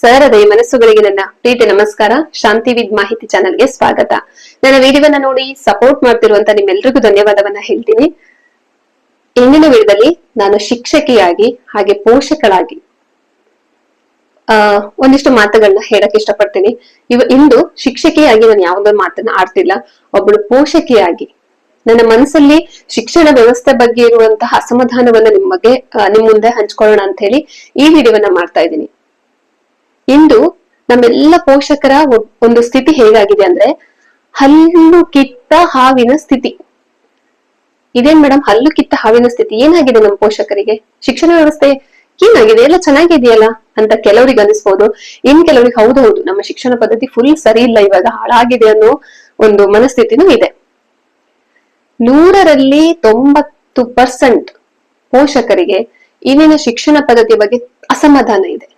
ಸರದೆ ಮನಸ್ಸುಗಳಿಗೆ ನನ್ನ ಪ್ರೀತಿ ನಮಸ್ಕಾರ. ಶಾಂತಿ ವಿದ್ ಮಾಹಿತಿ ಚಾನಲ್ಗೆ ಸ್ವಾಗತ. ನನ್ನ ವಿಡಿಯೋವನ್ನ ನೋಡಿ ಸಪೋರ್ಟ್ ಮಾಡ್ತಿರುವಂತ ನಿಮ್ಮೆಲ್ರಿಗೂ ಧನ್ಯವಾದವನ್ನ ಹೇಳ್ತೀನಿ. ಇಂದಿನ ವಿಡಿಯೋದಲ್ಲಿ ನಾನು ಶಿಕ್ಷಕಿಯಾಗಿ ಹಾಗೆ ಪೋಷಕಳಾಗಿ, ಆ, ಒಂದಿಷ್ಟು ಮಾತುಗಳನ್ನ ಹೇಳಕ್ ಇಷ್ಟಪಡ್ತೀನಿ. ಇವ, ಇಂದು ಶಿಕ್ಷಕಿಯಾಗಿ ನಾನು ಯಾವುದೋ ಮಾತನ್ನ ಆಡ್ತಿಲ್ಲ. ಒಬ್ಬಳು ಪೋಷಕಿಯಾಗಿ, ನನ್ನ ಮನಸ್ಸಲ್ಲಿ ಶಿಕ್ಷಣ ವ್ಯವಸ್ಥೆ ಬಗ್ಗೆ ಇರುವಂತಹ ಅಸಮಾಧಾನವನ್ನ ನಿಮಗೆ ಬಗ್ಗೆ ನಿಮ್ ಮುಂದೆ ಹಂಚ್ಕೊಳ್ಳೋಣ ಅಂತ ಹೇಳಿ ಈ ವಿಡಿಯೋವನ್ನ ಮಾಡ್ತಾ ಇದ್ದೀನಿ. ಇಂದು ನಮ್ಮೆಲ್ಲ ಪೋಷಕರ ಒಂದು ಸ್ಥಿತಿ ಹೇಗಾಗಿದೆ ಅಂದ್ರೆ ಹಲ್ಲು ಕಿತ್ತ ಹಾವಿನ ಸ್ಥಿತಿ. ಇದೇನ್ ಮೇಡಮ್ ಹಲ್ಲು ಕಿತ್ತ ಹಾವಿನ ಸ್ಥಿತಿ, ಏನಾಗಿದೆ ನಮ್ಮ ಪೋಷಕರಿಗೆ? ಶಿಕ್ಷಣ ವ್ಯವಸ್ಥೆ ಏನಾಗಿದೆ? ಎಲ್ಲ ಚೆನ್ನಾಗಿದೆಯಲ್ಲ ಅಂತ ಕೆಲವರಿಗೆ ಅನಿಸ್ಬೋದು. ಇನ್ ಕೆಲವರಿಗೆ ಹೌದು ಹೌದು, ನಮ್ಮ ಶಿಕ್ಷಣ ಪದ್ಧತಿ ಫುಲ್ ಸರಿ ಇಲ್ಲ, ಇವಾಗ ಹಾಳಾಗಿದೆ ಅನ್ನೋ ಒಂದು ಮನಸ್ಥಿತಿನೂ ಇದೆ. ನೂರರಲ್ಲಿ ತೊಂಬತ್ತು ಪರ್ಸೆಂಟ್ ಪೋಷಕರಿಗೆ ಇಲ್ಲಿನ ಶಿಕ್ಷಣ ಪದ್ಧತಿ ಬಗ್ಗೆ ಅಸಮಾಧಾನ ಇದೆ.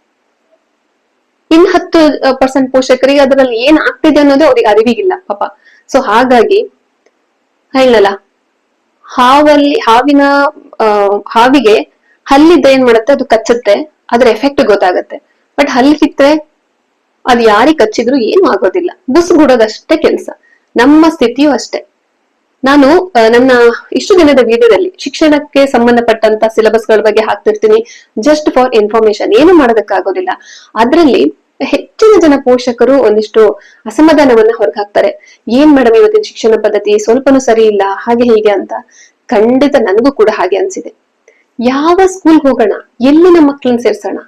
ಇನ್ ಹತ್ತು ಪರ್ಸೆಂಟ್ ಪೋಷಕರಿಗೆ ಅದರಲ್ಲಿ ಏನ್ ಆಗ್ತಿದೆ ಅನ್ನೋದು ಅವ್ರಿಗೆ ಅರಿವಿಗಿಲ್ಲ, ಪಾಪ. ಸೊ ಹಾಗಾಗಿ ಹೇಳಲ್ಲ ಹಾವಲ್ಲಿ, ಹಾವಿನ ಹಾವಿಗೆ ಹಲ್ಲಿದ್ದ ಏನ್ ಮಾಡುತ್ತೆ? ಅದು ಕಚ್ಚುತ್ತೆ, ಅದ್ರ ಎಫೆಕ್ಟ್ ಗೊತ್ತಾಗತ್ತೆ. ಬಟ್ ಹಲ್ಲಿ ಕಿತ್ರೆ ಅದು ಯಾರಿಗೆ ಕಚ್ಚಿದ್ರು ಏನು ಆಗೋದಿಲ್ಲ. ಬುಸ್ಗುಡೋದಷ್ಟೇ ಕೆಲಸ. ನಮ್ಮ ಸ್ಥಿತಿಯೂ ಅಷ್ಟೇ. ನಾನು ನನ್ನ ಇಷ್ಟು ದಿನದ ವಿಡಿಯೋದಲ್ಲಿ ಶಿಕ್ಷಣಕ್ಕೆ ಸಂಬಂಧಪಟ್ಟಂತ ಸಿಲೆಬಸ್ಗಳ ಬಗ್ಗೆ ಹಾಕ್ತಿರ್ತೀನಿ ಜಸ್ಟ್ ಫಾರ್ ಇನ್ಫಾರ್ಮೇಶನ್ ಏನು ಮಾಡೋದಕ್ಕಾಗೋದಿಲ್ಲ. ಅದರಲ್ಲಿ ಹೆಚ್ಚಿನ ಜನ ಪೋಷಕರು ಒಂದಿಷ್ಟು ಅಸಮಾಧಾನವನ್ನ ಹೊರಗೆ ಹಾಕ್ತಾರೆ. ಏನ್ ಮೇಡಮ್ ಇವತ್ತಿನ ಶಿಕ್ಷಣ ಪದ್ಧತಿ? ಸ್ವಲ್ಪನೂ ಸರಿ ಇಲ್ಲ, ಹಾಗೆ ಹೀಗೆ ಅಂತ. ಖಂಡಿತ ನನಗೂ ಕೂಡ ಹಾಗೆ ಅನ್ಸಿದೆ. ಯಾವ ಸ್ಕೂಲ್ ಹೋಗೋಣ? ಎಲ್ಲಿ ನಮ್ಮ ಮಕ್ಕಳನ್ನ ಸೇರ್ಸೋಣ?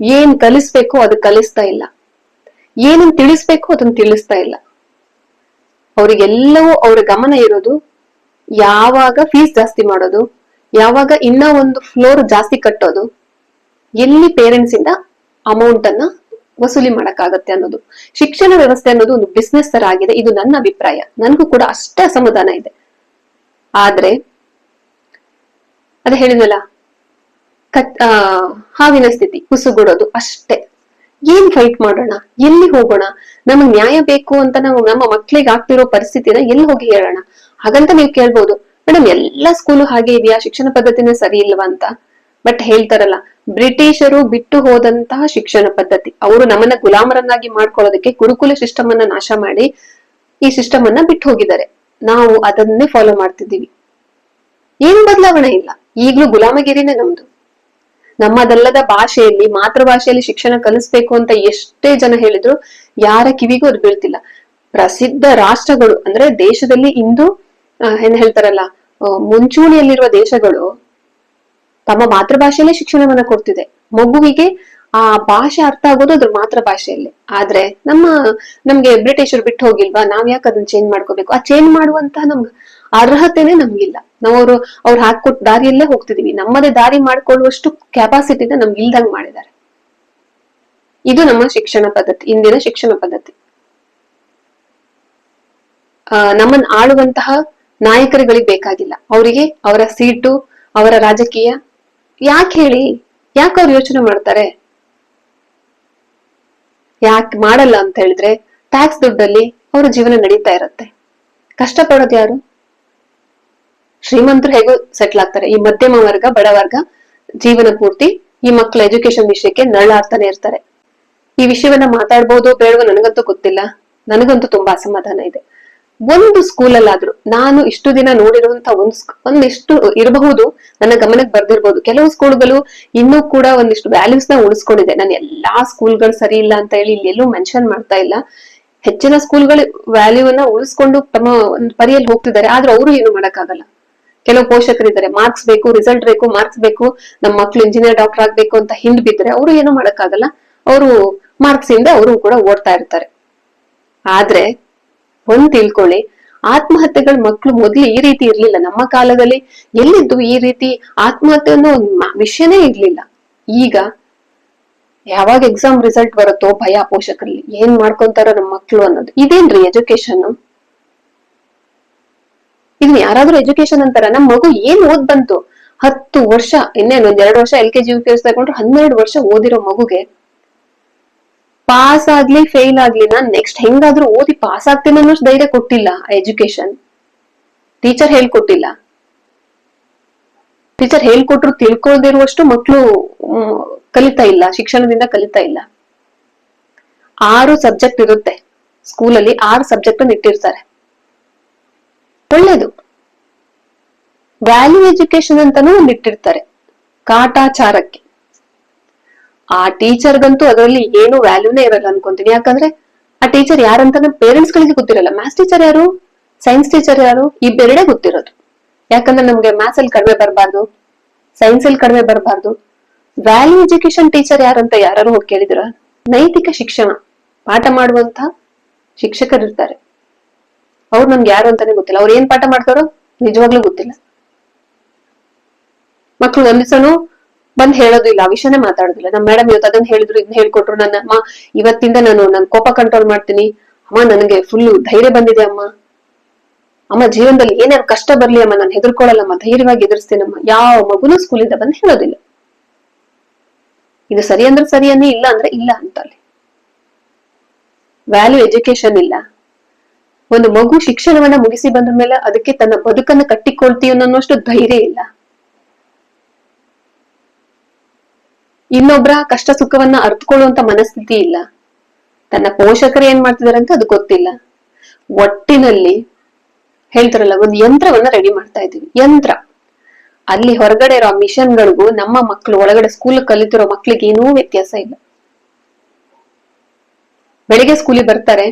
ಏನ್ ಕಲಿಸ್ಬೇಕೋ ಅದು ಕಲಿಸ್ತಾ ಇಲ್ಲ. ಏನನ್ ತಿಳಿಸ್ಬೇಕೋ ಅದನ್ನ ತಿಳಿಸ್ತಾ ಇಲ್ಲ. ಅವರಿಗೆಲ್ಲವೂ ಅವ್ರ ಗಮನ ಇರೋದು ಯಾವಾಗ ಫೀಸ್ ಜಾಸ್ತಿ ಮಾಡೋದು, ಯಾವಾಗ ಇನ್ನ ಒಂದು ಫ್ಲೋರ್ ಜಾಸ್ತಿ ಕಟ್ಟೋದು, ಎಲ್ಲಿ ಪೇರೆಂಟ್ಸ್ ಇಂದ ಅಮೌಂಟ್ ಅನ್ನ ವಸೂಲಿ ಮಾಡಕ್ಕಾಗತ್ತೆ ಅನ್ನೋದು. ಶಿಕ್ಷಣ ವ್ಯವಸ್ಥೆ ಅನ್ನೋದು ಒಂದು ಬಿಸ್ನೆಸ್ ತರ ಆಗಿದೆ, ಇದು ನನ್ನ ಅಭಿಪ್ರಾಯ. ನನಗೂ ಕೂಡ ಅಷ್ಟೇ ಅಸಮಾಧಾನ ಇದೆ. ಆದ್ರೆ, ಅದೇ ಹೇಳಿದ್ನಲ್ಲ ಕತ್ ಹಾವಿನ ಸ್ಥಿತಿ ಕುಸುಗುಡೋದು ಅಷ್ಟೇ. ಏನ್ ಫೈಟ್ ಮಾಡೋಣ? ಎಲ್ಲಿ ಹೋಗೋಣ? ನಮಗ್ ನ್ಯಾಯ ಬೇಕು ಅಂತ ನಾವು ನಮ್ಮ ಮಕ್ಳಿಗೆ ಆಗ್ತಿರೋ ಪರಿಸ್ಥಿತಿನ ಎಲ್ಲಿ ಹೋಗಿ ಹೇಳೋಣ? ಹಾಗಂತ ನೀವು ಕೇಳ್ಬೋದು. ಮೇಡಮ್ ಎಲ್ಲಾ ಸ್ಕೂಲು ಹಾಗೆ ಇದೆಯಾ? ಶಿಕ್ಷಣ ಪದ್ಧತಿನ ಸರಿ ಇಲ್ವಾ ಅಂತ? ಬಟ್ ಹೇಳ್ತಾರಲ್ಲ, ಬ್ರಿಟಿಷರು ಬಿಟ್ಟು ಹೋದಂತಹ ಶಿಕ್ಷಣ ಪದ್ಧತಿ. ಅವರು ನಮ್ಮನ್ನ ಗುಲಾಮರನ್ನಾಗಿ ಮಾಡ್ಕೊಳ್ಳೋದಕ್ಕೆ ಗುರುಕುಲ ಸಿಸ್ಟಮ್ ಅನ್ನ ನಾಶ ಮಾಡಿ ಈ ಸಿಸ್ಟಮ್ ಅನ್ನ ಬಿಟ್ಟು ಹೋಗಿದ್ದಾರೆ. ನಾವು ಅದನ್ನೇ ಫಾಲೋ ಮಾಡ್ತಿದ್ದೀವಿ. ಏನು ಬದಲಾವಣೆ ಇಲ್ಲ. ಈಗ್ಲೂ ಗುಲಾಮಗಿರಿನೇ ನಮ್ದು. ನಮ್ಮದಲ್ಲದ ಭಾಷೆಯಲ್ಲಿ, ಮಾತೃಭಾಷೆಯಲ್ಲಿ ಶಿಕ್ಷಣ ಕಲಿಸ್ಬೇಕು ಅಂತ ಎಷ್ಟೇ ಜನ ಹೇಳಿದ್ರು ಯಾರ ಕಿವಿಗೂ ಅದು ಬೀಳ್ತಿಲ್ಲ. ಪ್ರಸಿದ್ಧ ರಾಷ್ಟ್ರಗಳು ಅಂದ್ರೆ ದೇಶದಲ್ಲಿ ಇಂದು ಏನ್ ಹೇಳ್ತಾರಲ್ಲ ಮುಂಚೂಣಿಯಲ್ಲಿರುವ ದೇಶಗಳು ತಮ್ಮ ಮಾತೃಭಾಷೆಯಲ್ಲೇ ಶಿಕ್ಷಣವನ್ನ ಕೊಡ್ತಿದೆ. ಮಗುವಿಗೆ ಆ ಭಾಷೆ ಅರ್ಥ ಆಗೋದು ಅದ್ರ ಮಾತೃಭಾಷೆಯಲ್ಲಿ. ಆದ್ರೆ ನಮ್ಮ, ನಮ್ಗೆ ಬ್ರಿಟಿಷರು ಬಿಟ್ಟು ಹೋಗಿಲ್ವಾ? ನಾವ್ ಯಾಕೆ ಅದನ್ನ ಚೇಂಜ್ ಮಾಡ್ಕೋಬೇಕು? ಆ ಚೇಂಜ್ ಮಾಡುವಂತಹ ನಮ್ಗೆ ಅರ್ಹತೆನೆ ನಮ್ಗಿಲ್ಲ. ನಾವು ಅವರು ಅವ್ರು ಹಾಕೊಟ್ ದಾರಿಯಲ್ಲೇ ಹೋಗ್ತಿದೀವಿ. ನಮ್ಮದೇ ದಾರಿ ಮಾಡ್ಕೊಳ್ಳುವಷ್ಟು ಕೆಪಾಸಿಟಿನ ನಮ್ಗೆ ಇಲ್ದಂಗ್ ಮಾಡಿದ್ದಾರೆ ಇದು ನಮ್ಮ ಶಿಕ್ಷಣ ಪದ್ಧತಿ ಇಂದಿನ ಶಿಕ್ಷಣ ಪದ್ಧತಿ. ನಮ್ಮನ್ನ ಆಳುವಂತಹ ನಾಯಕರುಗಳಿಗೆ ಬೇಕಾಗಿಲ್ಲ. ಅವರಿಗೆ ಅವರ ಸೀಟು, ಅವರ ರಾಜಕೀಯ ಯಾಕೆ ಹೇಳಿ? ಯಾಕೆ ಅವ್ರು ಯೋಚನೆ ಮಾಡ್ತಾರೆ? ಯಾಕೆ ಮಾಡಲ್ಲ ಅಂತ ಹೇಳಿದ್ರೆ ಟ್ಯಾಕ್ಸ್ ದುಡ್ಡಲ್ಲಿ ಅವರ ಜೀವನ ನಡೀತಾ ಇರುತ್ತೆ. ಕಷ್ಟಪಡೋದು ಯಾರು? ಶ್ರೀಮಂತರು ಹೇಗೋ ಸೆಟ್ಲ್ ಆಗ್ತಾರೆ. ಈ ಮಧ್ಯಮ ವರ್ಗ, ಬಡ ವರ್ಗ, ಜೀವನ ಪೂರ್ತಿ ಈ ಮಕ್ಕಳ ಎಜುಕೇಶನ್ ವಿಷಯಕ್ಕೆ ನರಳಾಡ್ತಾನೆ ಇರ್ತಾರೆ. ಈ ವಿಷಯವನ್ನ ಮಾತಾಡ್ಬೋದು ಬೇಡವೋ ನನಗಂತೂ ಗೊತ್ತಿಲ್ಲ. ನನಗಂತೂ ತುಂಬಾ ಅಸಮಾಧಾನ ಇದೆ. ಒಂದು ಸ್ಕೂಲಲ್ಲಾದ್ರೂ ನಾನು ಇಷ್ಟು ದಿನ ನೋಡಿರುವಂತ ಒಂದ್ ಒಂದಿಷ್ಟು ಇರಬಹುದು, ನನ್ನ ಗಮನಕ್ಕೆ ಬರ್ದಿರ್ಬೋದು. ಕೆಲವು ಸ್ಕೂಲ್ಗಳು ಇನ್ನೂ ಕೂಡ ಒಂದಿಷ್ಟು ವ್ಯಾಲ್ಯೂಸ್ನ ಉಳಿಸ್ಕೊಂಡಿದೆ. ನಾನು ಎಲ್ಲಾ ಸ್ಕೂಲ್ಗಳು ಸರಿ ಇಲ್ಲ ಅಂತ ಹೇಳಿ ಇಲ್ಲಿ ಎಲ್ಲೂ ಮೆನ್ಷನ್ ಮಾಡ್ತಾ ಇಲ್ಲ. ಹೆಚ್ಚಿನ ಸ್ಕೂಲ್ಗಳು ವ್ಯಾಲ್ಯೂವನ್ನ ಉಳಿಸ್ಕೊಂಡು ತಮ್ಮ ಒಂದು ಪರಿಯಲ್ಲಿ ಹೋಗ್ತಿದ್ದಾರೆ. ಆದ್ರೆ ಅವರು ಏನು ಮಾಡಕ್ಕಾಗಲ್ಲ. ಕೆಲವು ಪೋಷಕರಿದ್ದಾರೆ. ಮಾರ್ಕ್ಸ್ ಬೇಕು ರಿಸಲ್ಟ್ ಬೇಕು ಮಾರ್ಕ್ಸ್ ಬೇಕು, ನಮ್ಮ ಮಕ್ಳು ಇಂಜಿನಿಯರ್ ಡಾಕ್ಟರ್ ಆಗ್ಬೇಕು ಅಂತ ಹಿಂದ್ ಬಿದ್ರೆ ಅವರು ಏನು ಮಾಡಕ್ಕಾಗಲ್ಲ. ಅವರು ಮಾರ್ಕ್ಸ್ ಇಂದ ಅವರು ಕೂಡ ಓಡ್ತಾ ಇರ್ತಾರೆ. ಆದ್ರೆ ಒಂದ್ ತಿಳ್ಕೊಳ್ಳಿ, ಆತ್ಮಹತ್ಯೆಗಳು ಮಕ್ಕಳು ಮೊದ್ಲು ಈ ರೀತಿ ಇರ್ಲಿಲ್ಲ. ನಮ್ಮ ಕಾಲದಲ್ಲಿ ಎಲ್ಲಿದ್ದು ಈ ರೀತಿ ಆತ್ಮಹತ್ಯೆ ಅನ್ನೋ ಒಂದು ವಿಷಯನೇ ಇರ್ಲಿಲ್ಲ. ಈಗ ಯಾವಾಗ ಎಕ್ಸಾಮ್ ರಿಸಲ್ಟ್ ಬರುತ್ತೋ ಭಯ ಪೋಷಕರಲ್ಲಿ. ಏನ್ ಮಾಡ್ಕೊಂತಾರೋ ನಮ್ಮ ಮಕ್ಕಳು ಅನ್ನೋದು. ಇದೇನ್ರಿ ಎಜುಕೇಶನ್ ಇದನ್ನ ಯಾರಾದ್ರೂ ಎಜುಕೇಶನ್ ಅಂತಾರ, ನಮ್ ಮಗು ಏನ್ ಓದ್ ಬಂತು? ಹತ್ತು ವರ್ಷ ಇನ್ನೇನು ಒಂದ್ ಎರಡು ವರ್ಷ L K G, U K ತಗೊಂಡ್ರೆ ಹನ್ನೆರಡು ವರ್ಷ ಓದಿರೋ ಮಗುಗೆ ಪಾಸ್ ಆಗ್ಲಿ ಫೇಲ್ ಆಗ್ಲಿ, ನಾನ್ ನೆಕ್ಸ್ಟ್ ಹೆಂಗಾದ್ರೂ ಓದಿ ಪಾಸ್ ಆಗ್ತೀನಿ ಅನ್ನೋಷ್ಟು ಧೈರ್ಯ ಕೊಟ್ಟಿಲ್ಲ ಎಜುಕೇಶನ್ ಟೀಚರ್ ಹೇಳ್ಕೊಟ್ಟಿಲ್ಲ. ಟೀಚರ್ ಹೇಳ್ಕೊಟ್ರು ತಿಳ್ಕೊಳ್ದಿರುವಷ್ಟು ಮಕ್ಕಳು ಕಲಿತಾ ಇಲ್ಲ, ಶಿಕ್ಷಣದಿಂದ ಕಲಿತಾ ಇಲ್ಲ. ಆರು ಸಬ್ಜೆಕ್ಟ್ ಇರುತ್ತೆ. ಸ್ಕೂಲಲ್ಲಿ ಆರು ಸಬ್ಜೆಕ್ಟ್ ಇಟ್ಟಿರ್ತಾರೆ. ಒಳ್ಳೇದು. ವ್ಯಾಲ್ಯೂ ಎಜುಕೇಶನ್ ಅಂತಾನೂ ಒಂದು ಇಟ್ಟಿರ್ತಾರೆ ಕಾಟಾಚಾರಕ್ಕೆ. ಆ ಟೀಚರ್ಗಂತೂ ಅದರಲ್ಲಿ ಏನು ವ್ಯಾಲ್ಯೂನೇ ಇರಲ್ಲ ಅನ್ಕೊಂತೀನಿ. ಯಾಕಂದ್ರೆ ಆ ಟೀಚರ್ ಯಾರಂತ ನಮ್ಮ ಪೇರೆಂಟ್ಸ್ ಗಳಿಗೆ ಗೊತ್ತಿರಲ್ಲ. ಮ್ಯಾಥ್ಸ್ ಟೀಚರ್ ಯಾರು? ಸೈನ್ಸ್ ಟೀಚರ್ ಯಾರು? ಇಬ್ಬೆರಡೇ ಗೊತ್ತಿರೋದು. ಯಾಕಂದ್ರೆ ನಮ್ಗೆ ಮ್ಯಾಥ್ಸ್ ಅಲ್ಲಿ ಕಡಿಮೆ ಬರಬಾರ್ದು ಸೈನ್ಸ್ ಅಲ್ಲಿ ಕಡಿಮೆ ಬರಬಾರ್ದು. ವ್ಯಾಲ್ಯೂ ಎಜುಕೇಶನ್ ಟೀಚರ್ ಯಾರಂತ ಯಾರು ಹೋಗಿ ಕೇಳಿದ್ರ ನೈತಿಕ ಶಿಕ್ಷಣ. ಪಾಠ ಮಾಡುವಂತ ಶಿಕ್ಷಕರು ಇರ್ತಾರೆ ಅವ್ರು ನಮ್ಗೆ ಯಾರು ಅಂತಾನೆ ಗೊತ್ತಿಲ್ಲ. ಅವ್ರು ಏನ್ ಪಾಠ ಮಾಡ್ತಾರೋ ನಿಜವಾಗ್ಲೂ ಗೊತ್ತಿಲ್ಲ. ಮಕ್ಳು ಒಂದ್ ದಿವಸನು ಬಂದ್ ಹೇಳೋದು ಇಲ್ಲ, ಆ ವಿಷಯನೇ ಮಾತಾಡೋದಿಲ್ಲ. ನಮ್ಮ ಮೇಡಮ್ ಇವತ್ತು ಅದನ್ನ ಹೇಳಿದ್ರು ಇದನ್ನ ಹೇಳ್ಕೊಟ್ರು. ನನ್ನ ಅಮ್ಮ, ಇವತ್ತಿಂದ ನಾನು ನನ್ ಕೋಪ ಕಂಟ್ರೋಲ್ ಮಾಡ್ತೀನಿ. ಅಮ್ಮ, ನನಗೆ ಫುಲ್ ಧೈರ್ಯ ಬಂದಿದೆ ಅಮ್ಮ. ಅಮ್ಮ, ಜೀವನದಲ್ಲಿ ಏನಾದ್ರು ಕಷ್ಟ ಬರ್ಲಿ ಅಮ್ಮ, ನಾನು ಹೆದರ್ಕೊಳ್ಳಲ್ಲಮ್ಮ ಧೈರ್ಯವಾಗಿ ಎದುರಿಸ್ತೇನಮ್ಮ ಯಾವ ಮಗುನು ಸ್ಕೂಲಿಂದ ಬಂದು ಹೇಳೋದಿಲ್ಲ. ಇದು ಸರಿ ಅಂದ್ರೆ ಸರಿ ಅನ್ನೇ ಇಲ್ಲ ಅಂದ್ರೆ ಇಲ್ಲ ಅಂತ ವ್ಯಾಲ್ಯೂ ಎಜುಕೇಶನ್ ಇಲ್ಲ. ಒಂದು ಮಗು ಶಿಕ್ಷಣವನ್ನ ಮುಗಿಸಿ ಬಂದ ಮೇಲೆ ಅದಕ್ಕೆ ತನ್ನ ಬದುಕನ್ನ ಕಟ್ಟಿಕೊಳ್ತೀವಿ ಅನ್ನೋಷ್ಟು ಧೈರ್ಯ ಇಲ್ಲ. ಇನ್ನೊಬ್ರ ಕಷ್ಟ ಸುಖವನ್ನ ಅರ್ಥಕೊಳ್ಳುವಂತ ಮನಸ್ಥಿತಿ ಇಲ್ಲ. ತನ್ನ ಪೋಷಕರು ಏನ್ ಮಾಡ್ತಿದಾರೆ ಅಂತ ಅದು ಗೊತ್ತಿಲ್ಲ. ಒಟ್ಟಿನಲ್ಲಿ ಹೇಳ್ತಾರಲ್ಲ, ಒಂದು ಯಂತ್ರವನ್ನ ರೆಡಿ ಮಾಡ್ತಾ ಇದೀವಿ ಯಂತ್ರ. ಅಲ್ಲಿ ಹೊರಗಡೆ ಇರೋ ಮಿಷನ್ಗಳಿಗೂ ನಮ್ಮ ಮಕ್ಕಳು ಒಳಗಡೆ ಸ್ಕೂಲ್ ಕಲಿತಿರೋ ಮಕ್ಕಳಿಗೆ ಏನೂ ವ್ಯತ್ಯಾಸ ಇಲ್ಲ. ಬೆಳಿಗ್ಗೆ ಸ್ಕೂಲಿಗೆ ಬರ್ತಾರೆ.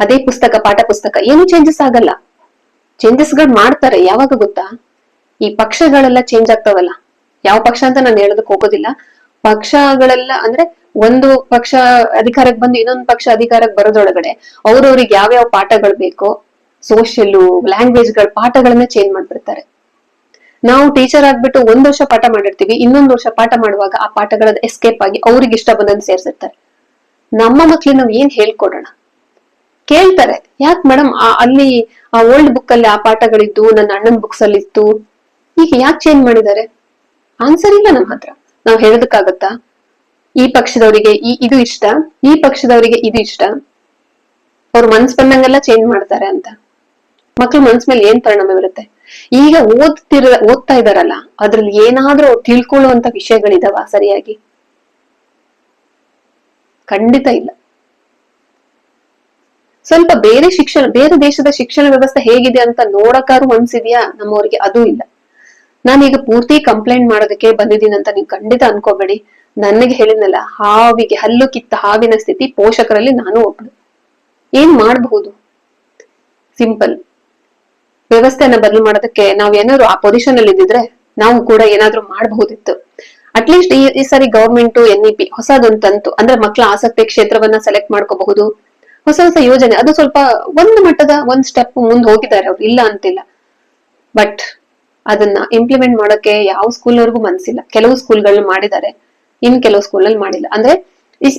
ಅದೇ ಪುಸ್ತಕ, ಪಾಠ ಪುಸ್ತಕ, ಏನು ಚೇಂಜಸ್ ಆಗಲ್ಲ. ಚೇಂಜಸ್ಗಳು ಮಾಡ್ತಾರೆ, ಯಾವಾಗ ಗೊತ್ತಾ? ಈ ಪಕ್ಷಗಳೆಲ್ಲ ಚೇಂಜ್ ಆಗ್ತಾವಲ್ಲ. ಯಾವ ಪಕ್ಷ ಅಂತ ನಾನು ಹೇಳೋದಕ್ಕೆ ಹೋಗೋದಿಲ್ಲ. ಪಕ್ಷಗಳೆಲ್ಲ ಅಂದ್ರೆ ಒಂದು ಪಕ್ಷ ಅಧಿಕಾರಕ್ಕೆ ಬಂದು ಇನ್ನೊಂದು ಪಕ್ಷ ಅಧಿಕಾರಕ್ಕೆ ಬರೋದೊಳಗಡೆ ಅವ್ರವ್ರಿಗೆ ಯಾವ್ಯಾವ ಪಾಠಗಳು ಬೇಕೋ ಸೋಷಿಯಲ್ ಲ್ಯಾಂಗ್ವೇಜ್ಗಳ ಪಾಠಗಳನ್ನ ಚೇಂಜ್ ಮಾಡ್ಬಿಡ್ತಾರೆ. ನಾವು ಟೀಚರ್ ಆಗ್ಬಿಟ್ಟು ಒಂದ್ ವರ್ಷ ಪಾಠ ಮಾಡಿರ್ತೀವಿ, ಇನ್ನೊಂದ್ ವರ್ಷ ಪಾಠ ಮಾಡುವಾಗ ಆ ಪಾಠಗಳ ಎಸ್ಕೇಪ್ ಆಗಿ ಅವ್ರಿಗೆ ಇಷ್ಟ ಬಂದಂತ ಸೇರ್ಸಿರ್ತಾರೆ. ನಮ್ಮ ಮಕ್ಳಿಗೆ ನಾವ್ ಏನ್ ಹೇಳ್ಕೊಡೋಣ? ಕೇಳ್ತಾರೆ. ಯಾಕೆ ಮೇಡಮ್ ಅಲ್ಲಿ, ಆ ಓಲ್ಡ್ ಬುಕ್ ಅಲ್ಲಿ ಆ ಪಾಠಗಳಿತ್ತು ನನ್ನ ಅಣ್ಣನ ಬುಕ್ಸ್ ಅಲ್ಲಿ ಇತ್ತು ಈಗ ಯಾಕೆ ಚೇಂಜ್ ಮಾಡಿದ್ದಾರೆ? ಆನ್ಸರ್ ಇಲ್ಲ ನಮ್ಮ ಹತ್ರ. ನಾವು ಹೇಳೋದಕ್ಕಾಗತ್ತಾ? ಈ ಪಕ್ಷದವರಿಗೆ ಈ, ಇದು ಇಷ್ಟ. ಈ ಪಕ್ಷದವರಿಗೆ ಇದು ಇಷ್ಟ. ಅವ್ರ ಮನ್ಸ್ ಬಂದಂಗೆಲ್ಲ ಚೇಂಜ್ ಮಾಡ್ತಾರೆ ಅಂತ. ಮಕ್ಳು ಮನ್ಸ್ ಮೇಲೆ ಏನ್ ಪರಿಣಾಮ ಬರುತ್ತೆ? ಈಗ ಓದ್ತಿರ, ಓದ್ತಾ ಇದಾರಲ್ಲ ಅದ್ರಲ್ಲಿ ಏನಾದ್ರೂ ಅವ್ರು ತಿಳ್ಕೊಳ್ಳುವಂತ ವಿಷಯಗಳಿದಾವ ಸರಿಯಾಗಿ? ಖಂಡಿತ ಇಲ್ಲ. ಸ್ವಲ್ಪ ಬೇರೆ ಶಿಕ್ಷಣ, ಬೇರೆ ದೇಶದ ಶಿಕ್ಷಣ ವ್ಯವಸ್ಥೆ ಹೇಗಿದೆ ಅಂತ ನೋಡಕ್ಕಾರು ಅನ್ಸಿದ್ಯಾ ನಮ್ಮವರಿಗೆ ಅದು ಇಲ್ಲ. ನಾನೀಗ ಪೂರ್ತಿ ಕಂಪ್ಲೇಂಟ್ ಮಾಡೋದಕ್ಕೆ ಬಂದಿದ್ದೀನಿ ಅಂತ ನೀವು ಖಂಡಿತ ಅನ್ಕೋಬೇಡಿ. ನನಗೆ ಹೇಳಿದ್ನಲ್ಲ, ಹಾವಿಗೆ, ಹಲ್ಲು ಕಿತ್ತ ಹಾವಿನ ಸ್ಥಿತಿ ಪೋಷಕರಲ್ಲಿ ನಾನು ಒಬ್ಳು. ಏನ್ ಮಾಡಬಹುದು? ಸಿಂಪಲ್ ವ್ಯವಸ್ಥೆಯನ್ನ ಬದಲು ಮಾಡೋದಕ್ಕೆ ನಾವ್ ಏನಾದ್ರು ಆ ಪೊಸಿಷನ್ ಅಲ್ಲಿ ಇದ್ದಿದ್ರೆ ನಾವು ಕೂಡ ಏನಾದ್ರೂ ಮಾಡಬಹುದಿತ್ತು. ಅಟ್ಲೀಸ್ಟ್ ಈ ಈ ಸಾರಿ ಗವರ್ಮೆಂಟ್ ಎನ್ ಇ ಪಿ ಹೊಸದೊಂದು ತಂತು. ಅಂದ್ರೆ ಮಕ್ಕಳ ಆಸಕ್ತಿ ಕ್ಷೇತ್ರವನ್ನ ಸೆಲೆಕ್ಟ್ ಮಾಡ್ಕೋಬಹುದು. ಹೊಸ ಹೊಸ ಯೋಜನೆ. ಅದು ಸ್ವಲ್ಪ ಒಂದು ಮಟ್ಟದ ಒಂದ್ ಸ್ಟೆಪ್ ಮುಂದೆ ಹೋಗಿದ್ದಾರೆ ಅವ್ರು. ಇಲ್ಲ ಅಂತಿಲ್ಲ. ಬಟ್ ಅದನ್ನ ಇಂಪ್ಲಿಮೆಂಟ್ ಮಾಡೋಕೆ ಯಾವ ಸ್ಕೂಲ್ವರೆಗೂ ಮನ್ಸಿಲ್ಲ. ಕೆಲವು ಸ್ಕೂಲ್ಗಳನ್ನ ಮಾಡಿದ್ದಾರೆ. ಇನ್ ಕೆಲವು ಸ್ಕೂಲಲ್ಲಿ ಮಾಡಿಲ್ಲ. ಅಂದ್ರೆ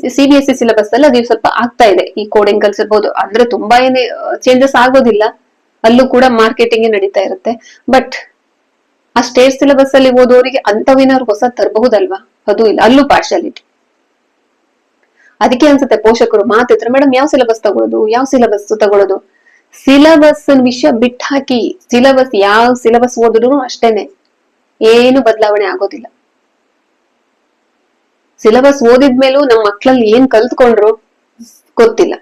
C B S C syllabus ಅಲ್ಲಿ ಅದು ಸ್ವಲ್ಪ ಆಗ್ತಾ ಇದೆ. ಈ ಕೋಡಿಂಗ್ ಕಲ್ಸಿರ್ಬೋದು. ಅಂದ್ರೆ ತುಂಬಾ ಏನೇ ಚೇಂಜಸ್ ಆಗೋದಿಲ್ಲ. ಅಲ್ಲೂ ಕೂಡ ಮಾರ್ಕೆಟಿಂಗ್ ನಡೀತಾ ಇರುತ್ತೆ. ಬಟ್ ಆ ಸ್ಟೇಟ್ ಸಿಲೆಬಸ್ ಅಲ್ಲಿ ಓದೋರಿಗೆ ಅಂತವೇನಾದ್ರು ಹೊಸ ತರಬಹುದಲ್ವಾ? ಅದು ಇಲ್ಲ. ಅಲ್ಲೂ ಪಾರ್ಶಾಲಿಟಿ ಅದಕ್ಕೆ ಅನ್ಸುತ್ತೆ ಪೋಷಕರು ಮಾತಿದ್ರೆ ಮೇಡಮ್, ಯಾವ ಸಿಲೆಬಸ್ ತಗೊಳ್ಳೋದು ಯಾವ ಸಿಲೆಬಸ್ ತಗೊಳ್ಳೋದು ಸಿಲೆಬಸ್ ವಿಷಯ ಬಿಟ್ಟು ಹಾಕಿ ಸಿಲೆಬಸ್ ಯಾವ ಸಿಲೆಬಸ್ ಓದಿದ್ರು ಅಷ್ಟೇನೆ. ಏನು ಬದಲಾವಣೆ ಆಗೋದಿಲ್ಲ. ಸಿಲೆಬಸ್ ಓದಿದ್ಮೇಲೂ ನಮ್ಮ ಮಕ್ಕಳಲ್ಲಿ ಏನ್ ಕಲ್ತ್ಕೊಂಡ್ರು ಗೊತ್ತಿಲ್ಲ.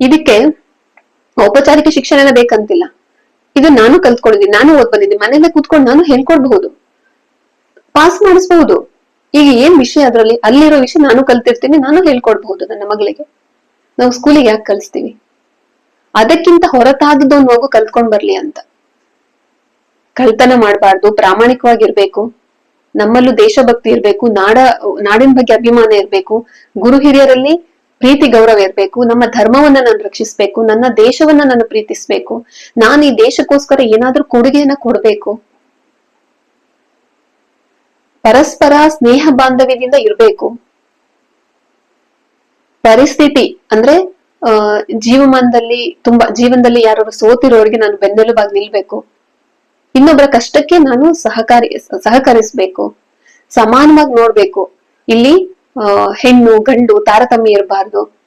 ಇದಕ್ಕೆ ಔಪಚಾರಿಕ ಶಿಕ್ಷಣ ಬೇಕಂತಿಲ್ಲ. ಇದು ನಾನು ಕಲ್ತ್ಕೊಂಡಿದ್ದೀನಿ, ನಾನು ಓದ್ ಬಂದಿದ್ದೀನಿ ಮನೇಲೆ ಕೂತ್ಕೊಂಡು ನಾನು ಹೇಳ್ಕೊಡ್ಬಹುದು. ಪಾಸ್ ಮಾಡಿಸ್ಬಹುದು. ಈಗ ಏನ್ ವಿಷಯ ಅದ್ರಲ್ಲಿ? ಅಲ್ಲಿರೋ ವಿಷಯ ನಾನು ಕಲ್ತಿರ್ತೀನಿ, ನಾನು ಹೇಳ್ಕೊಡ್ಬಹುದು ನನ್ನ ಮಗಳಿಗೆ. ನಾವು ಸ್ಕೂಲಿಗೆ ಯಾಕೆ ಕಲಿಸ್ತೀವಿ? ಅದಕ್ಕಿಂತ ಹೊರತಾದದ್ದು ಒಂದು ಮಗು ಕಲ್ತ್ಕೊಂಡ್ ಬರ್ಲಿ ಅಂತ. ಕಳ್ತನ ಮಾಡಬಾರ್ದು, ಪ್ರಾಮಾಣಿಕವಾಗಿರ್ಬೇಕು. ನಮ್ಮಲ್ಲೂ ದೇಶಭಕ್ತಿ ಇರ್ಬೇಕು, ನಾಡ, ನಾಡಿನ ಬಗ್ಗೆ ಅಭಿಮಾನ ಇರ್ಬೇಕು. ಗುರು ಹಿರಿಯರಲ್ಲಿ ಪ್ರೀತಿ, ಗೌರವ ಇರ್ಬೇಕು. ನಮ್ಮ ಧರ್ಮವನ್ನ ನಾನು ರಕ್ಷಿಸ್ಬೇಕು. ನನ್ನ ದೇಶವನ್ನ ನಾನು ಪ್ರೀತಿಸ್ಬೇಕು. ನಾನು ಈ ದೇಶಕ್ಕೋಸ್ಕರ ಏನಾದ್ರೂ ಕೊಡುಗೆಯನ್ನ ಕೊಡ್ಬೇಕು. ಪರಸ್ಪರ ಸ್ನೇಹ ಬಾಂಧವ್ಯದಿಂದ ಇರಬೇಕು. ಪರಿಸ್ಥಿತಿ ಅಂದ್ರೆ, ಆ, ಜೀವಮಾನದಲ್ಲಿ ತುಂಬಾ, ಜೀವನದಲ್ಲಿ ಯಾರು ಸೋತಿರೋರಿಗೆ ನಾನು ಬೆನ್ನೆಲುಬಾಗಿ ನಿಲ್ಬೇಕು. ಇನ್ನೊಬ್ಬರ ಕಷ್ಟಕ್ಕೆ ನಾನು ಸಹಕಾರಿ, ಸಹಕರಿಸ್ಬೇಕು. ಸಮಾನವಾಗಿ ನೋಡ್ಬೇಕು. ಇಲ್ಲಿ ಹೆಣ್ಣು, ಗಂಡು, ತಾರತಮ್ಯ ಇರಬಾರ್ದು.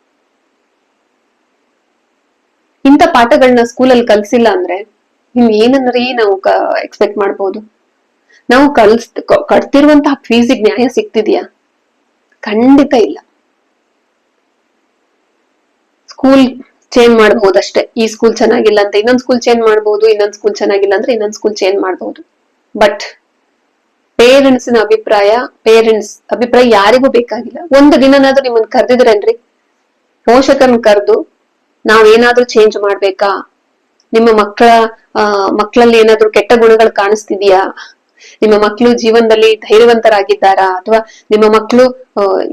ಇಂಥ ಪಾಠಗಳನ್ನ ಸ್ಕೂಲಲ್ಲಿ ಕಲ್ಸಿಲ್ಲ ಅಂದ್ರೆ ಇನ್ ಏನಂದ್ರೆ ನಾವು ಎಕ್ಸ್ಪೆಕ್ಟ್ ಮಾಡ್ಬೋದು. ನಾವು ಕಲ್ಸ್ ಕಟ್ತಿರುವಂತಹ ಫೀಸಿಗೆ ನ್ಯಾಯ ಸಿಗ್ತಿದ್ಯಾ? ಖಂಡಿತ ಇಲ್ಲ. ಸ್ಕೂಲ್ ಚೇಂಜ್ ಮಾಡಬಹುದಷ್ಟೇ ಈ ಸ್ಕೂಲ್ ಚೆನ್ನಾಗಿಲ್ಲ ಅಂತ ಇನ್ನೊಂದ್ ಸ್ಕೂಲ್ ಚೇಂಜ್ ಮಾಡಬಹುದು, ಇನ್ನೊಂದ್ ಸ್ಕೂಲ್ ಚೆನ್ನಾಗಿಲ್ಲ ಅಂದ್ರೆ ಇನ್ನೊಂದ್ ಸ್ಕೂಲ್ ಚೇಂಜ್ ಮಾಡಬಹುದು. ಬಟ್ ಪೇರೆಂಟ್ಸ್ನ ಅಭಿಪ್ರಾಯ ಪೇರೆಂಟ್ಸ್ ಅಭಿಪ್ರಾಯ ಯಾರಿಗೂ ಬೇಕಾಗಿಲ್ಲ. ಒಂದು ದಿನನಾದ್ರೂ ನಿಮ್ಮನ್ನ ಕರೆದಿದ್ರೇನ್ರಿ? ಪೋಷಕರನ್ನ ಕರೆದು ನಾವೇನಾದ್ರೂ ಚೇಂಜ್ ಮಾಡ್ಬೇಕಾ? ನಿಮ್ಮ ಮಕ್ಕಳ ಮಕ್ಕಳಲ್ಲಿ ಏನಾದ್ರೂ ಕೆಟ್ಟ ಗುಣಗಳು ಕಾಣಿಸ್ತಿದ್ಯಾ? ನಿಮ್ಮ ಮಕ್ಕಳು ಜೀವನದಲ್ಲಿ ಧೈರ್ಯವಂತರಾಗಿದ್ದಾರಾ? ಅಥವಾ ನಿಮ್ಮ ಮಕ್ಕಳು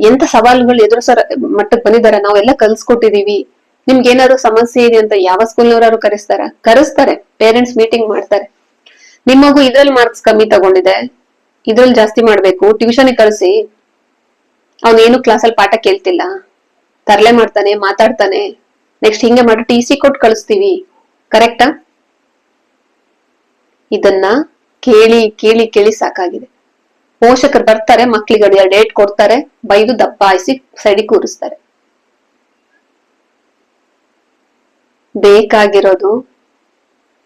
ಎಂತ ಸವಾಲುಗಳು ಎದುರಿಸೋ ಮಟ್ಟಕ್ಕೆ ಬಂದಿದ್ದಾರೆ? ನಾವೆಲ್ಲ ಕಲ್ಸ್ಕೊಟ್ಟಿದೀವಿ. ನಿಮ್ಗೆ ಏನಾದ್ರು ಸಮಸ್ಯೆ ಇದೆ ಅಂತ ಯಾವ ಸ್ಕೂಲ್ನವರಾದ್ರು ಕರೆಸ್ತಾರ? ಕರೆಸ್ತಾರೆ. ಪೇರೆಂಟ್ಸ್ ಮೀಟಿಂಗ್ ಮಾಡ್ತಾರೆ. ನಿಮ್ಮ ಮಗು ಇದ್ರಲ್ಲಿ ಮಾರ್ಕ್ಸ್ ಕಮ್ಮಿ ತಗೊಂಡಿದೆ. ಇದ್ರಲ್ಲಿ ಜಾಸ್ತಿ ಮಾಡ್ಬೇಕು. ಟ್ಯೂಷನ್ ಕಳಿಸಿ. ಅವನೇನು ಕ್ಲಾಸಲ್ಲಿ ಪಾಠ ಕೇಳ್ತಿಲ್ಲ. ತರಲೆ ಮಾಡ್ತಾನೆ, ಮಾತಾಡ್ತಾನೆ. ನೆಕ್ಸ್ಟ್ ಹಿಂಗೆ ಮಾಡಿ ಟಿ ಸಿ ಕೊಟ್ಟು ಕಳಿಸ್ತೀವಿ. ಕರೆಕ್ಟಾ ಇದನ್ನ ಕೇಳಿ ಕೇಳಿ ಕೇಳಿ ಸಾಕಾಗಿದೆ. ಪೋಷಕರು ಬರ್ತಾರೆ, ಮಕ್ಳಿಗೆ ಡೇಟ್ ಕೊಡ್ತಾರೆ, ಬೈದು ದಪ್ಪಾಯಿಸಿ ಸೈಡಿಗೆ ಕೂರಿಸ್ತಾರೆ. ಬೇಕಾಗಿರೋದು,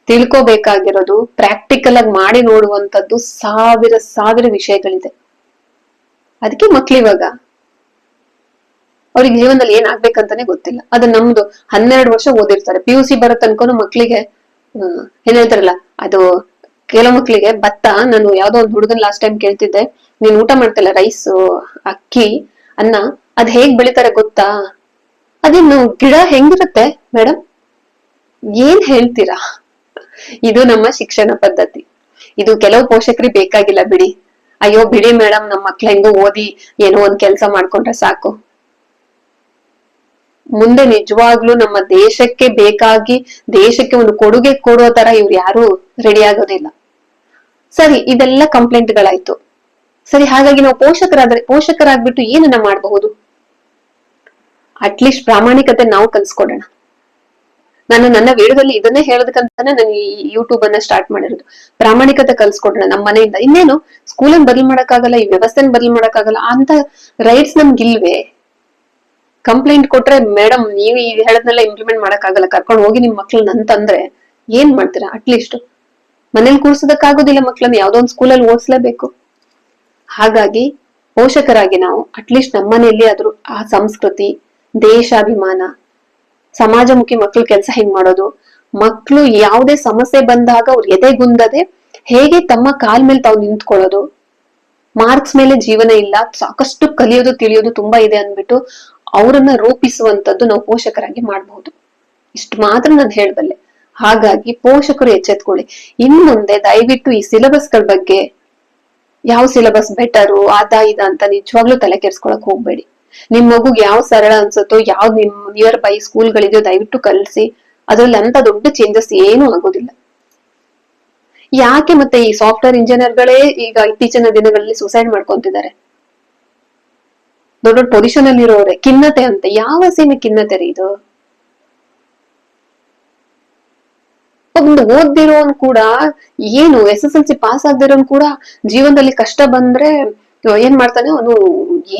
ತಿಳ್ಕೋಬೇಕಾಗಿರೋದು ಪ್ರಾಕ್ಟಿಕಲ್ ಆಗಿ ಮಾಡಿ ನೋಡುವಂತದ್ದು ಸಾವಿರ ಸಾವಿರ ವಿಷಯಗಳಿದೆ. ಅದಕ್ಕೆ ಮಕ್ಳು ಇವಾಗ, ಅವ್ರಿಗೆ ಜೀವನದಲ್ಲಿ ಏನ್ ಆಗ್ಬೇಕಂತಾನೆ ಗೊತ್ತಿಲ್ಲ. ಅದು ನಮ್ದು ಹನ್ನೆರಡು ವರ್ಷ ಓದಿರ್ತಾರೆ. ಪಿ ಯು ಸಿ ಬರೋ ತನಕನು ಮಕ್ಳಿಗೆ ಏನ್ ಹೇಳ್ತಾರಲ್ಲ, ಅದು ಕೆಲವು ಮಕ್ಳಿಗೆ ಭತ್ತ, ನಾನು ಯಾವ್ದೋ ಒಂದು ಹುಡುಗನ್ ಲಾಸ್ಟ್ ಟೈಮ್ ಕೇಳ್ತಿದ್ದೆ, ನೀನ್ ಊಟ ಮಾಡ್ತಲ್ಲ ರೈಸ್ ಅಕ್ಕಿ, ಅನ್ನ, ಅದ್ ಹೇಗ್ ಬೆಳಿತಾರೆ ಗೊತ್ತಾ? ಅದೇನು ಗಿಡ ಹೆಂಗಿರುತ್ತೆ ಮೇಡಮ್ ಏನ್ ಹೇಳ್ತೀರಾ? ಇದು ನಮ್ಮ ಶಿಕ್ಷಣ ಪದ್ಧತಿ. ಇದು ಕೆಲವು ಪೋಷಕರಿಗೆ ಬೇಕಾಗಿಲ್ಲ ಬಿಡಿ. ಅಯ್ಯೋ ಬಿಡಿ ಮೇಡಮ್ ನಮ್ಮ ಮಕ್ಳು ಹೆಂಗೋ ಓದಿ, ಏನೋ ಒಂದ್ ಕೆಲ್ಸ ಮಾಡ್ಕೊಂಡ್ರೆ ಸಾಕು. ಮುಂದೆ ನಿಜವಾಗ್ಲೂ ನಮ್ಮ ದೇಶಕ್ಕೆ ಬೇಕಾಗಿ ದೇಶಕ್ಕೆ ಒಂದು ಕೊಡುಗೆ ಕೊಡೋ ತರ ಇವ್ರು ಯಾರು ರೆಡಿ ಆಗೋದಿಲ್ಲ. ಸರಿ, ಇದೆಲ್ಲ ಕಂಪ್ಲೇಂಟ್ಗಳಾಯ್ತು ಸರಿ, ಹಾಗಾಗಿ ನಾವು ಪೋಷಕರಾದ್ರೆ, ಪೋಷಕರಾಗ್ಬಿಟ್ಟು ಏನನ್ನ ಮಾಡಬಹುದು? ಅಟ್ಲೀಸ್ಟ್ ಪ್ರಾಮಾಣಿಕತೆ ನಾವು ಕಲ್ಸ್ಕೊಡೋಣ. ನಾನು ನನ್ನ ವಿಡಿಯೋದಲ್ಲಿ ಇದನ್ನೇ ಹೇಳೋದಕ್ಕಂತಾನೆ ನಾನು ಈ ಯೂಟ್ಯೂಬ್ ಅನ್ನ ಸ್ಟಾರ್ಟ್ ಮಾಡಿರೋದು. ಪ್ರಾಮಾಣಿಕತೆ ಕಲ್ಸ್ಕೊಡೋಣ ನಮ್ಮ ಮನೆಯಿಂದ. ಇನ್ನೇನು ಸ್ಕೂಲನ್ ಬದಲು ಮಾಡಕ್ಕಾಗಲ್ಲ, ಈ ವ್ಯವಸ್ಥೆನ ಬದಲು ಮಾಡಕ್ಕಾಗಲ್ಲ, ಅಂತ ರೈಟ್ಸ್ ನಮ್ಗಿಲ್ವೇ? ಕಂಪ್ಲೇಂಟ್ ಕೊಟ್ರೆ ಮೇಡಮ್ ನೀವು ಈ ಹೇಳದ್ನೆಲ್ಲ ಇಂಪ್ಲಿಮೆಂಟ್ ಮಾಡಕ್ಕಾಗಲ್ಲ. ಕರ್ಕೊಂಡು ಹೋಗಿ ನಿಮ್ ಮಕ್ಳನ್ನ ಅಂತಂದ್ರೆ ಏನ್ ಮಾಡ್ತೀರಾ? ಅಟ್ಲೀಸ್ಟ್ ಮನೇಲಿ ಕೂರ್ಸೋದಕ್ಕಾಗೋದಿಲ್ಲ ಮಕ್ಳನ್ನ. ಯಾವ್ದೋ ಒಂದು ಸ್ಕೂಲಲ್ಲಿ ಓದಿಸ್ಲೇಬೇಕು. ಹಾಗಾಗಿ ಪೋಷಕರಾಗಿ ನಾವು ಅಟ್ಲೀಸ್ಟ್ ನಮ್ಮ ಮನೆಯಲ್ಲಿ ಆದ್ರೂ ಆ ಸಂಸ್ಕೃತಿ, ದೇಶಾಭಿಮಾನ, ಸಮಾಜಮುಖಿ ಮಕ್ಳು ಕೆಲಸ ಹೆಂಗ್ ಮಾಡೋದು, ಮಕ್ಳು ಯಾವುದೇ ಸಮಸ್ಯೆ ಬಂದಾಗ ಅವ್ರು ಎದೆಗುಂದದೆ ಹೇಗೆ ತಮ್ಮ ಕಾಲ್ ಮೇಲೆ ತಾವು ನಿಂತ್ಕೊಳ್ಳೋದು, ಮಾರ್ಕ್ಸ್ ಮೇಲೆ ಜೀವನ ಇಲ್ಲ, ಸಾಕಷ್ಟು ಕಲಿಯೋದು, ತಿಳಿಯೋದು ತುಂಬಾ ಇದೆ ಅಂದ್ಬಿಟ್ಟು ಅವರನ್ನ ರೂಪಿಸುವಂತದ್ದು ನಾವು ಪೋಷಕರಾಗಿ ಮಾಡಬಹುದು. ಇಷ್ಟು ಮಾತ್ರ ನಾನು ಹೇಳಬಲ್ಲೆ. ಹಾಗಾಗಿ ಪೋಷಕರು ಎಚ್ಚೆತ್ಕೊಳ್ಳಿ. ಇನ್ ಮುಂದೆ ದಯವಿಟ್ಟು ಈ ಸಿಲೆಬಸ್ಗಳ ಬಗ್ಗೆ ಯಾವ ಸಿಲೆಬಸ್ ಬೆಟರು, ಆದ ಇದ ಅಂತ ನಿಜವಾಗ್ಲೂ ತಲೆ ಕೆಡ್ಸ್ಕೊಳಕ್ ಹೋಗ್ಬೇಡಿ. ನಿಮ್ ಮಗುಗ್ ಯಾವ ಸರಳ ಅನ್ಸುತ್ತೋ, ಯಾವ ನಿಮ್ ನಿಯರ್ ಬೈ ಸ್ಕೂಲ್ಗಳಿದೆಯೋ ದಯವಿಟ್ಟು ಕಲ್ಸಿ. ಅದ್ರಲ್ಲಿ ಅಂತ ದೊಡ್ಡ ಚೇಂಜಸ್ ಏನೂ ಆಗೋದಿಲ್ಲ. ಯಾಕೆ ಮತ್ತೆ ಈ ಸಾಫ್ಟ್ವೇರ್ ಇಂಜಿನಿಯರ್ಗಳೇ ಈಗ ಇತ್ತೀಚಿನ ದಿನಗಳಲ್ಲಿ ಸುಸೈಡ್ ಮಾಡ್ಕೊಂತಿದ್ದಾರೆ? ದೊಡ್ಡ ದೊಡ್ಡ ಪೊಸಿಷನ್ ಅಲ್ಲಿ ಇರೋರೆ. ಖಿನ್ನತೆ ಅಂತ. ಯಾವ ಸೀಮೆ ಖಿನ್ನತೆ ರೀ ಇದು? ಒಂದು ಓದ್ದಿರೋನ್ ಕೂಡ, ಏನು S S L C pass ಆಗದಿರೋನ್ ಕೂಡ ಜೀವನದಲ್ಲಿ ಕಷ್ಟ ಬಂದ್ರೆ, ಏನ್ ಮಾಡ್ತಾನೆ? ಅವನು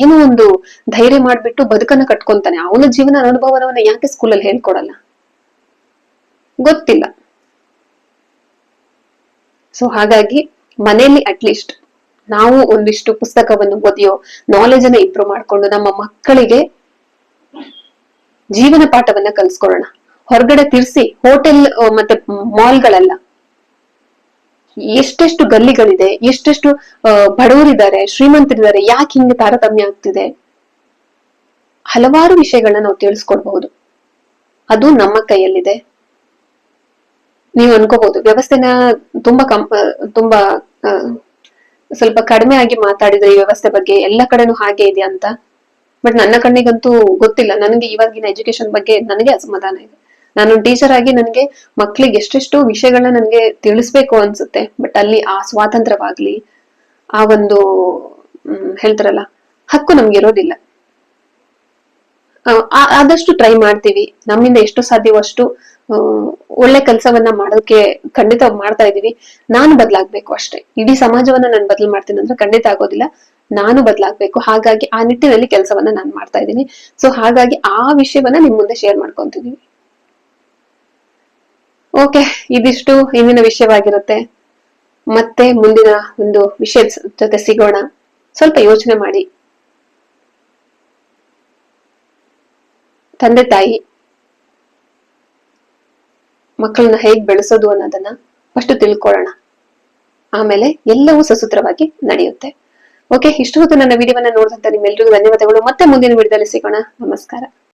ಏನೋ ಒಂದು ಧೈರ್ಯ ಮಾಡ್ಬಿಟ್ಟು ಬದುಕನ್ನ ಕಟ್ಕೊಂತಾನೆ. ಅವನ ಜೀವನ ಅನುಭವನವನ್ನ ಯಾಕೆ ಸ್ಕೂಲಲ್ಲಿ ಹೇಳ್ಕೊಡಲ್ಲ? ಗೊತ್ತಿಲ್ಲ. ಸೊ ಹಾಗಾಗಿ ಮನೆಯಲ್ಲಿ ಅಟ್ಲೀಸ್ಟ್ ನಾವು ಒಂದಿಷ್ಟು ಪುಸ್ತಕವನ್ನು ಓದಿಯೋ ನಾಲೆಜ್ ಅನ್ನ ಇಂಪ್ರೂವ್ ಮಾಡ್ಕೊಂಡು ನಮ್ಮ ಮಕ್ಕಳಿಗೆ ಜೀವನ ಪಾಠವನ್ನ ಕಲ್ಸ್ಕೊಡೋಣ ಹೊರಗಡೆ ತಿರ್ಸಿ ಹೋಟೆಲ್ ಮತ್ತೆ ಮಾಲ್ಗಳಲ್ಲ ಎಷ್ಟೆಷ್ಟು ಗಲ್ಲಿಗಳಿದೆ, ಎಷ್ಟೆಷ್ಟು ಬಡವರಿದ್ದಾರೆ, ಶ್ರೀಮಂತರಿದ್ದಾರೆ, ಯಾಕೆ ಹಿಂಗೆ ತಾರತಮ್ಯ ಆಗ್ತಿದೆ? ಹಲವಾರು ವಿಷಯಗಳನ್ನ ನಾವು ತಿಳಿಸ್ಕೊಡ್ಬಹುದು ಅದು ನಮ್ಮ ಕೈಯಲ್ಲಿದೆ. ನೀವು ಅನ್ಕೋಬಹುದು. ವ್ಯವಸ್ಥೆನ ತುಂಬಾ ಕಂಪ ತುಂಬಾ ಸ್ವಲ್ಪ ಕಡಿಮೆ ಆಗಿ ಮಾತಾಡಿದ್ರೆ ಈ ವ್ಯವಸ್ಥೆ ಬಗ್ಗೆ ಎಲ್ಲ ಕಡೆನೂ ಹಾಗೆ ಇದೆ ಅಂತ? ಬಟ್ ನನ್ನ ಕಣ್ಣಿಗಂತೂ ಗೊತ್ತಿಲ್ಲ. ನನಗೆ ಇವಾಗಿನ ಎಜುಕೇಶನ್ ಬಗ್ಗೆ ನನಗೆ ಅಸಮಾಧಾನ ಇದೆ. ನಾನು ಟೀಚರ್ ಆಗಿ ನನಗೆ ಮಕ್ಳಿಗೆ ಎಷ್ಟೆಷ್ಟು ವಿಷಯಗಳನ್ನ ನನಗೆ ತಿಳಿಸ್ಬೇಕು ಅನ್ಸುತ್ತೆ. ಬಟ್ ಅಲ್ಲಿ ಆ ಸ್ವಾತಂತ್ರ್ಯವಾಗ್ಲಿ, ಆ ಒಂದು ಹೇಳ್ತಾರಲ್ಲ, ಹಕ್ಕು ನಮ್ಗೆ ಇರೋದಿಲ್ಲ. ಆದಷ್ಟು ಟ್ರೈ ಮಾಡ್ತೀವಿ. ನಮ್ಮಿಂದ ಎಷ್ಟು ಸಾಧ್ಯವೋ ಅಷ್ಟು ಒಳ್ಳೆ ಕೆಲಸವನ್ನ ಮಾಡೋಕೆ ಖಂಡಿತ ಮಾಡ್ತಾ ಇದೀವಿ ನಾನು ಬದಲಾಗ್ಬೇಕು ಅಷ್ಟೇ. ಇಡೀ ಸಮಾಜವನ್ನ ನಾನು ಬದಲು ಮಾಡ್ತೀನಿ ಅಂದ್ರೆ ಖಂಡಿತ ಆಗೋದಿಲ್ಲ. ನಾನು ಬದಲಾಗ್ಬೇಕು. ಹಾಗಾಗಿ ಆ ನಿಟ್ಟಿನಲ್ಲಿ ಕೆಲಸವನ್ನ ನಾನು ಮಾಡ್ತಾ ಇದ್ದೀನಿ. ಸೊ ಹಾಗಾಗಿ ಆ ವಿಷಯವನ್ನ ನಿಮ್ ಮುಂದೆ ಶೇರ್ ಮಾಡ್ಕೊಂತಿದೀವಿ. ಓಕೆ ಇದಿಷ್ಟು ಇಂದಿನ ವಿಷಯವಾಗಿರುತ್ತೆ. ಮತ್ತೆ ಮುಂದಿನ ಒಂದು ವಿಷಯದ ಜೊತೆ ಸಿಗೋಣ. ಸ್ವಲ್ಪ ಯೋಚನೆ ಮಾಡಿ. ತಂದೆ ತಾಯಿ. ಮಕ್ಕಳನ್ನ ಹೇಗ್ ಬೆಳೆಸೋದು ಅನ್ನೋದನ್ನ ಫಸ್ಟ್ ತಿಳ್ಕೊಳ್ಳೋಣ. ಆಮೇಲೆ ಎಲ್ಲವೂ ಸಸೂತ್ರವಾಗಿ ನಡೆಯುತ್ತೆ. ಓಕೆ ಇಷ್ಟು ಹೊತ್ತು ನನ್ನ ವಿಡಿಯೋವನ್ನ ನೋಡಿದಂತ ನಿಮ್ಮೆಲ್ಲರಿಗೂ ಧನ್ಯವಾದಗಳು. ಮತ್ತೆ ಮುಂದಿನ ವಿಡಿಯೋದಲ್ಲಿ ಸಿಗೋಣ. ನಮಸ್ಕಾರ.